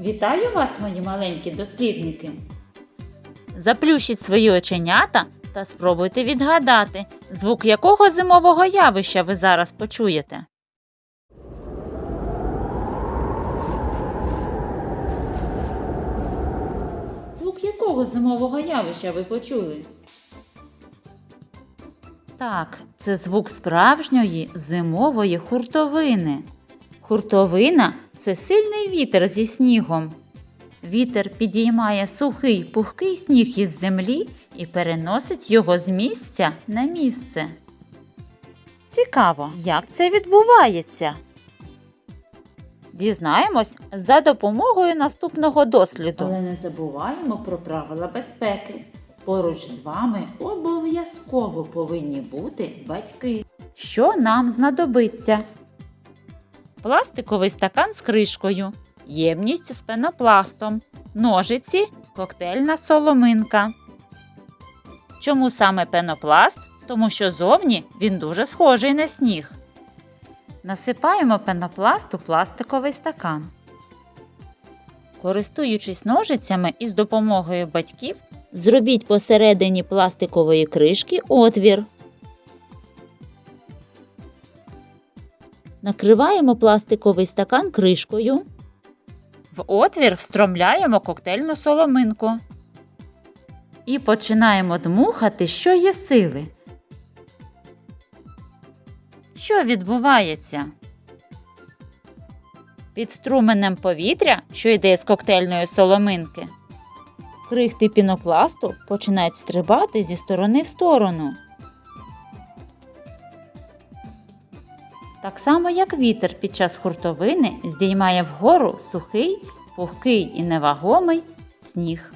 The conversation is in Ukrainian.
Вітаю вас, мої маленькі дослідники! Заплющіть свої оченята та спробуйте відгадати, звук якого зимового явища ви зараз почуєте. Звук якого зимового явища ви почули? Так, це звук справжньої зимової хуртовини. Хуртовина це сильний вітер зі снігом. Вітер підіймає сухий пухкий сніг із землі і переносить його з місця на місце. Цікаво, як це відбувається. Дізнаємось за допомогою наступного досліду. Але не забуваємо про правила безпеки. Поруч з вами обов'язково повинні бути батьки. Що нам знадобиться? Пластиковий стакан з кришкою, ємність з пенопластом, ножиці, коктейльна соломинка. Чому саме пенопласт? Тому що зовні він дуже схожий на сніг. Насипаємо пенопласт у пластиковий стакан. Користуючись ножицями і з допомогою батьків, зробіть посередині пластикової кришки отвір. Накриваємо пластиковий стакан кришкою. В отвір встромляємо коктейльну соломинку. І починаємо дмухати, що є сили. Що відбувається? Під струменем повітря, що йде з коктейльної соломинки, крихти пінопласту починають стрибати зі сторони в сторону. Так само, як вітер під час хуртовини здіймає вгору сухий, пухкий і невагомий сніг.